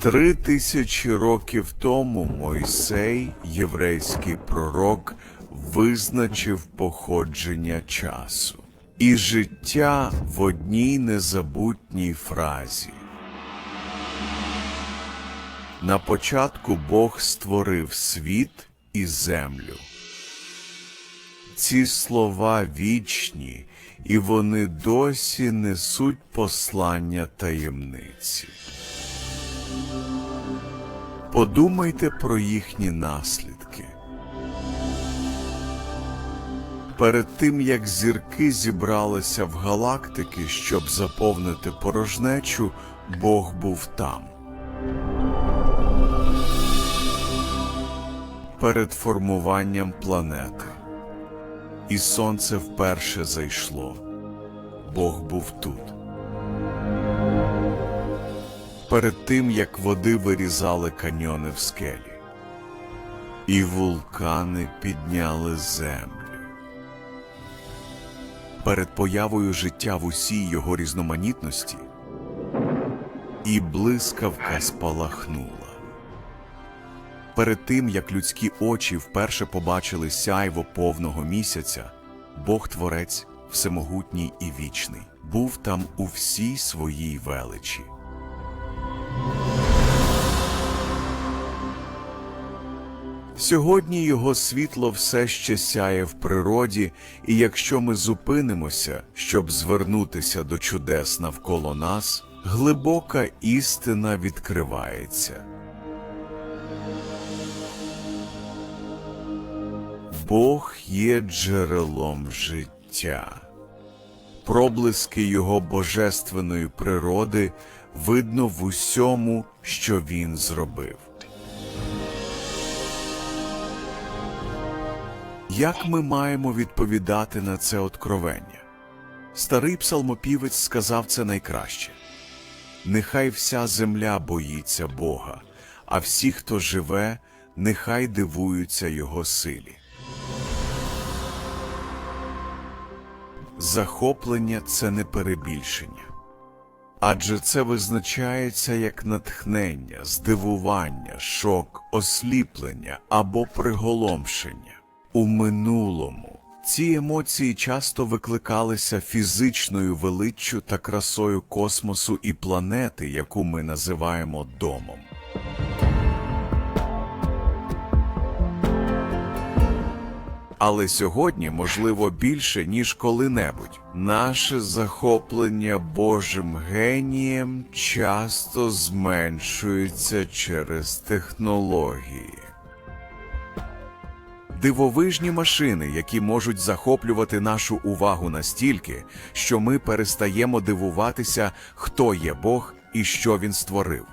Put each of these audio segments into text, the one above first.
Три тисячі років тому Мойсей, єврейський пророк, визначив походження часу і життя в одній незабутній фразі. На початку Бог створив світ і землю. Ці слова вічні, і вони досі несуть послання таємниці. Подумайте про їхні наслідки. Перед тим, як зірки зібралися в галактики, щоб заповнити порожнечу, Бог був там. Перед формуванням планети. І сонце вперше зайшло. Бог був тут. Перед тим, як води вирізали каньйони в скелі. І вулкани підняли землю. Перед появою життя в усій його різноманітності і блискавка спалахнула. Перед тим, як людські очі вперше побачили сяйво повного місяця, Бог Творець, всемогутній і вічний, був там у всій своїй величі. Сьогодні його світло все ще сяє в природі, і якщо ми зупинимося, щоб звернутися до чудес навколо нас, глибока істина відкривається. Бог є джерелом життя. Проблиски його божественної природи видно в усьому, що він зробив. Як ми маємо відповідати на це откровення? Старий псалмопівець сказав це найкраще. Нехай вся земля боїться Бога, а всі, хто живе, нехай дивуються Його силі. Захоплення це не перебільшення. Адже це визначається як натхнення, здивування, шок, осліплення або приголомшення. У минулому ці емоції часто викликалися фізичною величчю та красою космосу і планети, яку ми називаємо домом. Але сьогодні, можливо, більше, ніж коли-небудь. Наше захоплення Божим генієм часто зменшується через технології. Дивовижні машини, які можуть захоплювати нашу увагу настільки, що ми перестаємо дивуватися, хто є Бог і що він створив.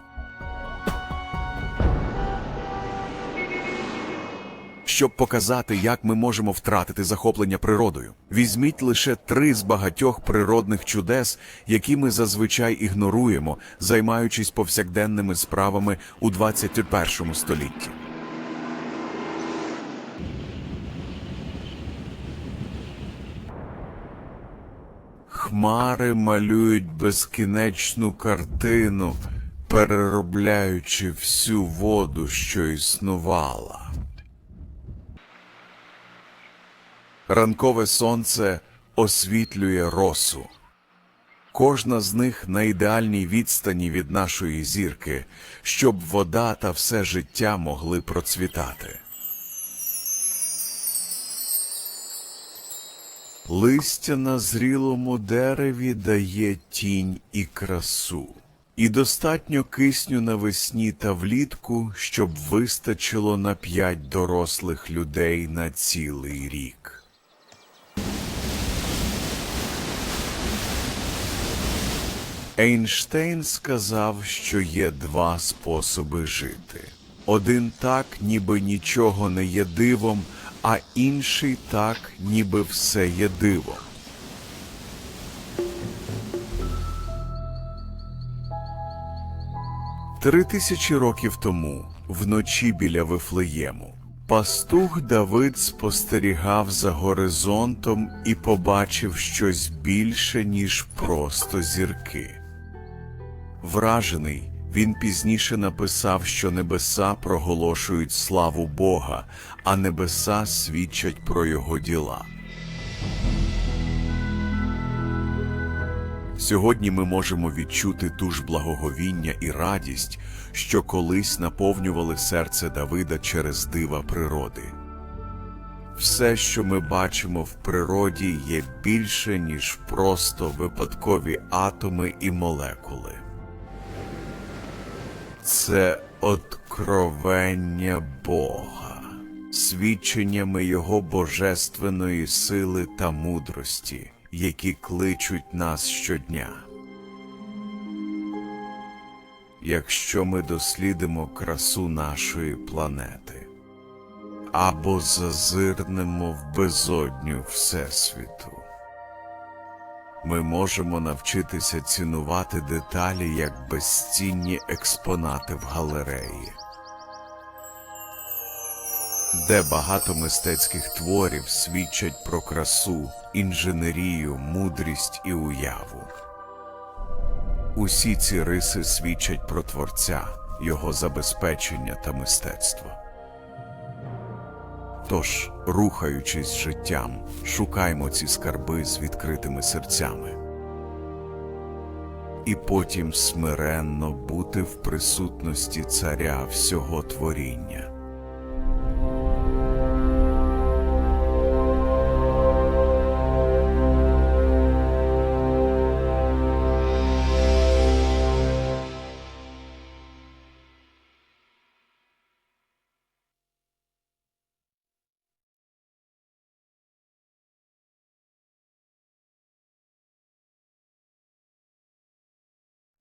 Щоб показати, як ми можемо втратити захоплення природою, візьміть лише три з багатьох природних чудес, які ми зазвичай ігноруємо, займаючись повсякденними справами у 21 столітті. Хмари малюють безкінечну картину, переробляючи всю воду, що існувала. Ранкове сонце освітлює росу. Кожна з них на ідеальній відстані від нашої зірки, щоб вода та все життя могли процвітати. Листя на зрілому дереві дає тінь і красу, і достатньо кисню навесні та влітку, щоб вистачило на п'ять дорослих людей на цілий рік. Ейнштейн сказав, що є два способи жити. Один так, ніби нічого не є дивом, а інший так, ніби все є дивом. Три тисячі років тому, вночі біля Вифлеєму, пастух Давид спостерігав за горизонтом і побачив щось більше, ніж просто зірки. Вражений, Він пізніше написав, що небеса проголошують славу Бога, а небеса свідчать про його діла. Сьогодні ми можемо відчути ту ж благоговіння і радість, що колись наповнювали серце Давида через дива природи. Все, що ми бачимо в природі, є більше, ніж просто випадкові атоми і молекули. Це откровення Бога, свідченнями Його божественної сили та мудрості, які кличуть нас щодня. Якщо ми дослідимо красу нашої планети або зазирнемо в безодню Всесвіту, ми можемо навчитися цінувати деталі як безцінні експонати в галереї, де багато мистецьких творів свідчать про красу, інженерію, мудрість і уяву. Усі ці риси свідчать про творця, його забезпечення та мистецтво. Тож, рухаючись життям, шукаймо ці скарби з відкритими серцями. І потім смиренно бути в присутності царя всього творіння.